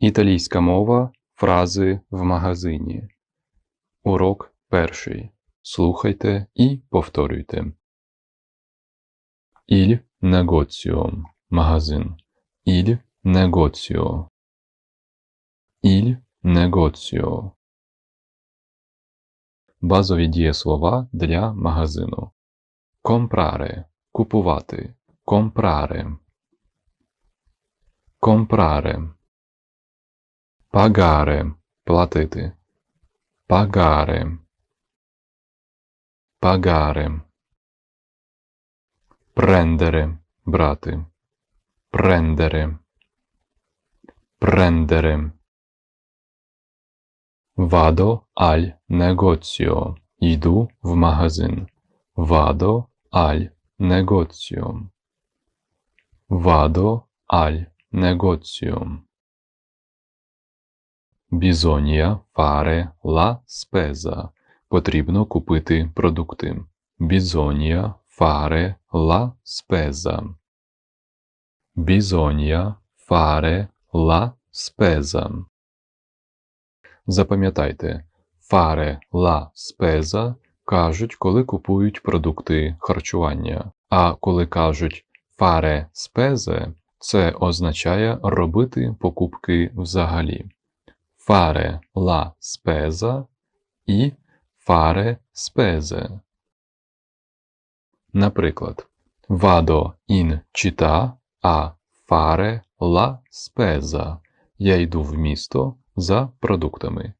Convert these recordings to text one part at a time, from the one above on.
Італійська мова. Фрази в магазині. Урок перший. Слухайте і повторюйте. Il negozio. Магазин. Il negozio. Il negozio. Базові дієслова для магазину. Comprare – купувати. Comprare. Comprare. Pagare – платити. Pagare. Pagare. Prendere – брати. Prendere. Prendere. Vado al negozio. Йду в магазин. Vado al negozio. Vado al negozio. Bisogna fare la spesa. Потрібно купити продукти. Bisogna fare la spesa. Bisogna fare la spesa. Запам'ятайте, fare la spesa кажуть, коли купують продукти харчування. А коли кажуть fare spese, це означає робити покупки взагалі. Fare la spesa і fare spese. Наприклад, vado in città a fare la spesa. Я йду в місто за продуктами.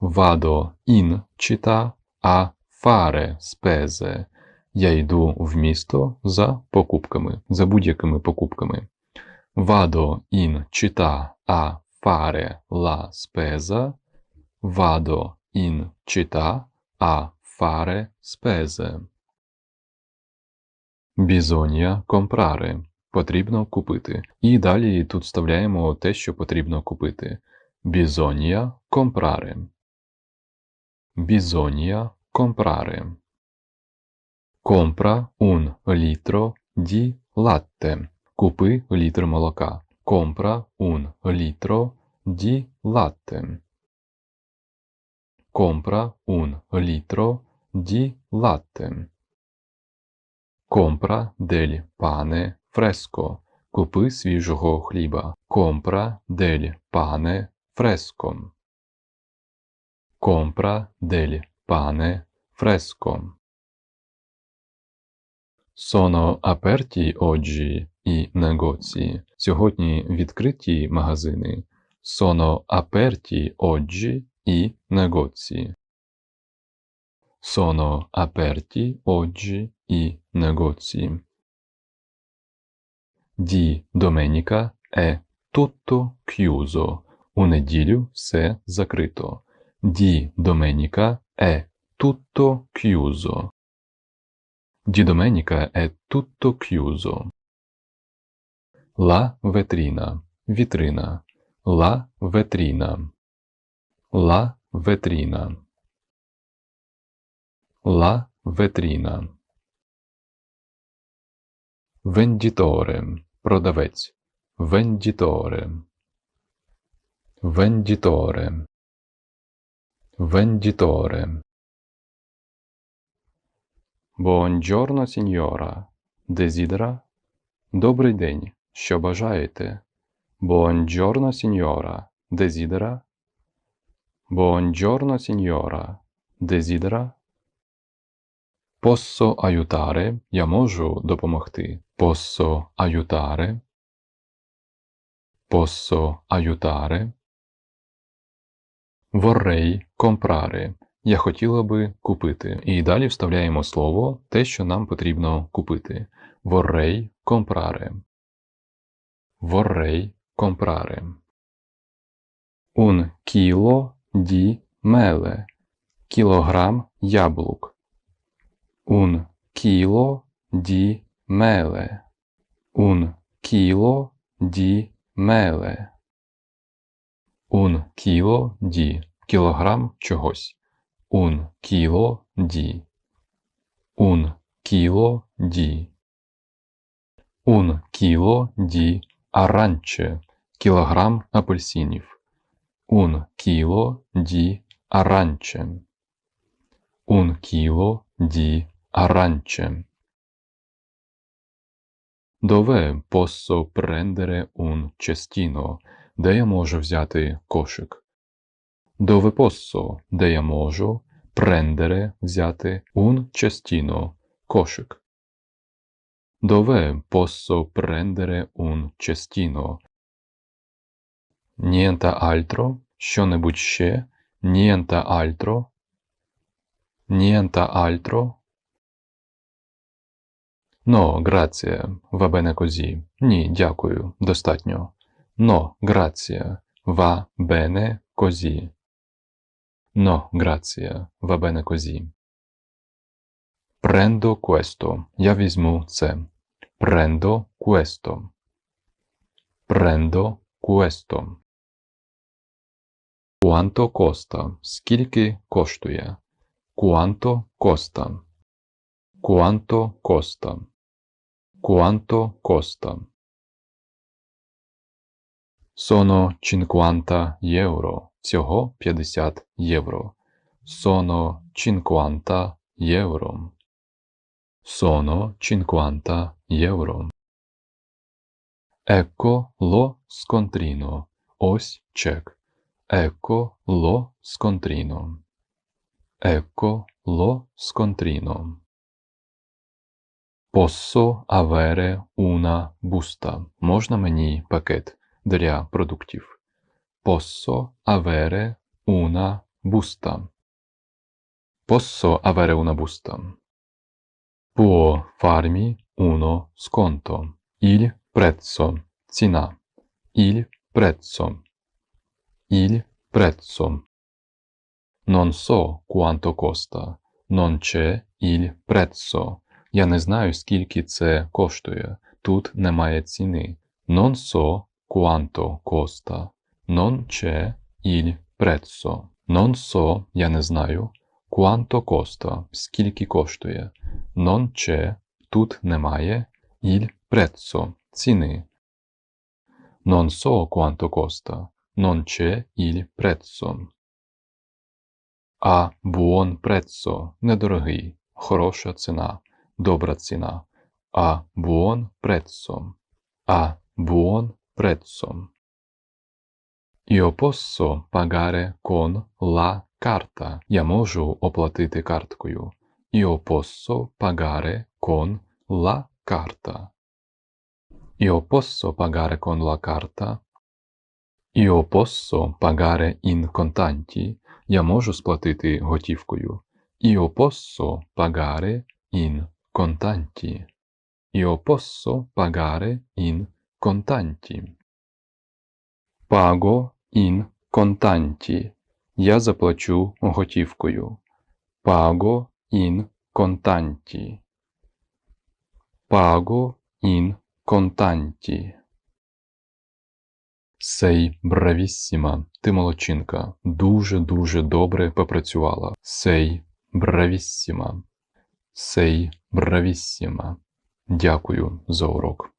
Vado in città a fare spese. Я йду в місто за покупками, за будь-якими покупками. Vado in città a fare la spesa. Vado in città a fare spese. Bisogna comprare. Потрібно купити. І далі тут вставляємо те, що потрібно купити. Bisogna comprare. Bisogna comprare. Compra un litro di latte. Купи літр молока. Compra un litro di latte. Compra un litro di latte. Compra del pane fresco. Купи свіжого хліба. Compra del pane fresco. Compra del pane fresco. Sono aperti oggi i negozi. Сьогодні відкриті магазини. Sono aperti oggi i negozi. Sono aperti oggi i negozi. Di domenica è tutto chiuso. У неділю все закрито. Di domenica è tutto chiuso. Di domenica è tutto chiuso. La vetrina, vitrina, la vetrina, la vetrina, la vetrina. Venditore, prodavec, venditore, venditore, venditore. Buongiorno, signora. Desidera? Добрий день. Що бажаєте? Buongiorno, signora. Desidera? Buongiorno, signora. Desidera? Posso aiutare? Я можу допомогти. Posso aiutare? Posso aiutare? Vorrei comprare. Я хотіла би купити. І далі вставляємо слово те, що нам потрібно купити. Vorrei comprare. Vorrei comprare. Un chilo di mele. Кілограм яблук. Un chilo di mele. Un chilo di mele. Un chilo di. Кілограм чогось. Un chilo di. Un chilo di. Un chilo di arance. кілограм апельсинів. Un chilo di arance. Un chilo di arance. Dove posso prendere un cestino? Де я можу взяти кошик? Dove posso, де я можу, prendere, взяти, un cestino, кошик. Dove posso prendere un cestino? Niente altro, ще, niente altro, niente altro. No, grazie, va bene così. Ні, дякую, достатньо. Bene così. No, grazie, va bene così. Prendo questo. Я візьму це. Prendo questo. Prendo questo. Quanto costa? Скільки коштує? Quanto costa? Quanto costa? Quanto costa? Sono 50 євро. Всього 50 євро. Sono 50 євро. Sono 50 євро. Ecco lo scontrino. Ось чек. Ecco lo scontrino. Ecco lo scontrino. Posso avere una busta. Можна мені пакет для продуктів. Posso avere una busta. Posso avere una busta. Può farmi uno sconto. Il prezzo. Ціна. Il prezzo. Il prezzo. Non so quanto costa. Non c'è il prezzo. Я не знаю, скільки це коштує. Тут немає ціни. Non so quanto costa. Non c'è il prezzo. Non so, я не знаю. Quanto costa, скільки коштує. Non c'è, тут немає. Il prezzo, ціни. Non so quanto costa. Non c'è il prezzo. А buon prezzo, недорогий, хороша ціна, добра ціна. А buon prezzo. А buon prezzo. Io posso pagare con la carta. Я можу оплатити карткою. Io posso pagare con la carta. Io posso pagare con la carta. Io posso pagare in contanti. Я можу сплатити готівкою. Io posso pagare in contanti. Io posso pagare in contanti. Pago in contanti. Я заплачу готівкою. Pago in contanti. Pago in contanti. Сей бравіссіма, ти молодчинка, дуже-дуже добре попрацювала. Сей бравіссіма. Сей бравіссіма. Дякую за урок.